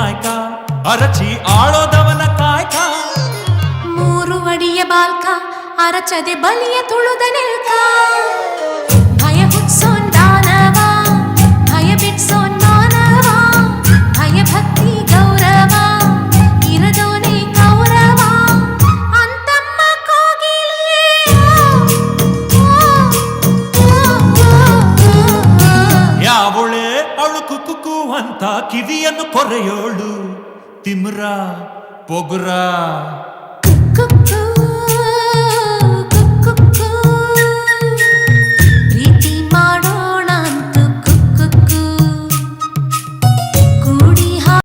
ನಾಯಕ ಅರಚಿ ಆಳೋದವನ ಕಾಯ್ಕ? ಮೂರು ಅಡಿಯ ಬಾಲ್ಕ ಅರಚದೆ ಬಲಿಯ ತುಳುದ ಅಂತ ಕಿವಿಯನ್ನು ಕೊರೆಯೋಳು. ತಿಮ್ರ ಪೊಗುರ.